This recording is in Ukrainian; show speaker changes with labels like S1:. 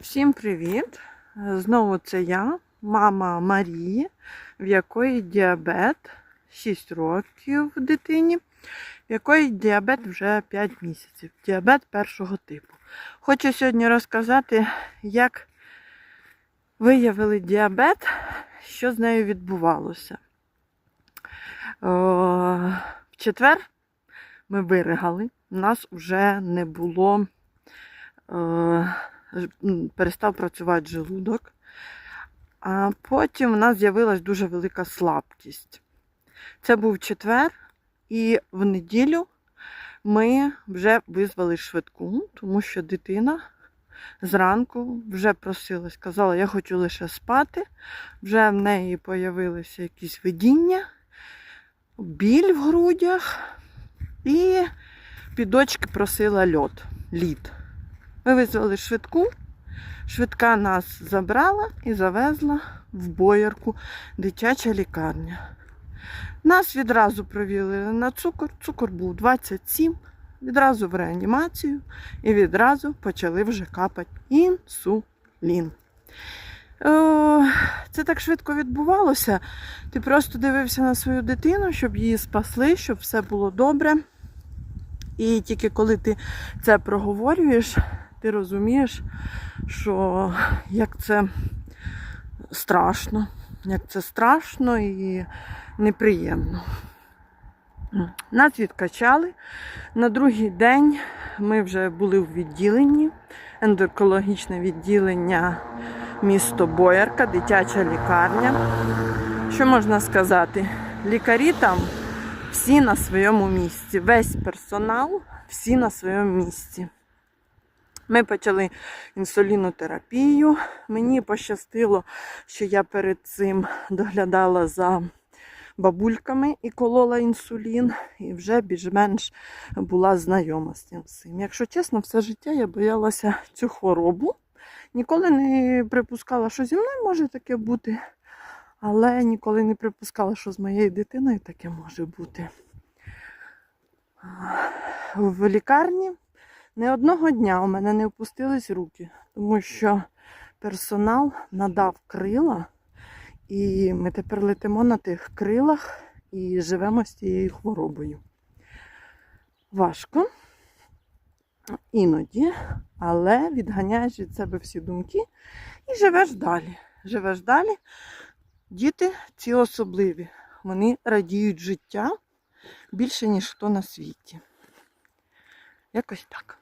S1: Всім привіт! Знову це я, мама Марії, в якої діабет 6 років дитині, в якої діабет вже 5 місяців. Діабет першого типу. Хочу сьогодні розказати, як виявили діабет, що з нею відбувалося. О, в четвер ми виригали, у нас вже не було. Е, ж- м, перестав працювати желудок. А потім в нас з'явилась дуже велика слабкість. Це був четвер, і в неділю ми вже визвали швидку, тому що дитина зранку вже просилась, казала, я хочу лише спати. Вже в неї появилися якісь видіння, біль в грудях, і під очки просила льод, лід. Ми визвали швидку. Швидка нас забрала і завезла в боярку дитяча лікарня. Нас відразу провели на цукор. Цукор був 27, відразу в реанімацію і відразу почали вже капати інсулін. Це так швидко відбувалося. Ти просто дивився на свою дитину, щоб її спасли, щоб все було добре. І тільки коли ти це проговорюєш, ти розумієш, що як це страшно, як це страшно і неприємно. Нас відкачали. На другий день ми вже були в відділенні, ендокологічне відділення місто Боярка, дитяча лікарня. Що можна сказати? Лікарі там всі на своєму місці. Весь персонал, всі на своєму місці. Ми почали інсулінотерапію. Мені пощастило, що я перед цим доглядала за бабульками і колола інсулін, і вже більш-менш була знайома з цим. Якщо чесно, все життя я боялася цю хворобу. Ніколи не припускала, що зі мною може таке бути, але ніколи не припускала, що з моєю дитиною таке може бути. В лікарні не одного дня у мене не опустились руки, тому що персонал надав крила, і ми тепер летимо на тих крилах і живемо з цією хворобою. Важко іноді, але відганяєш від себе всі думки і живеш далі. Живеш далі. Діти ці особливі. Вони радіють життя більше, ніж хто на світі. Якось так.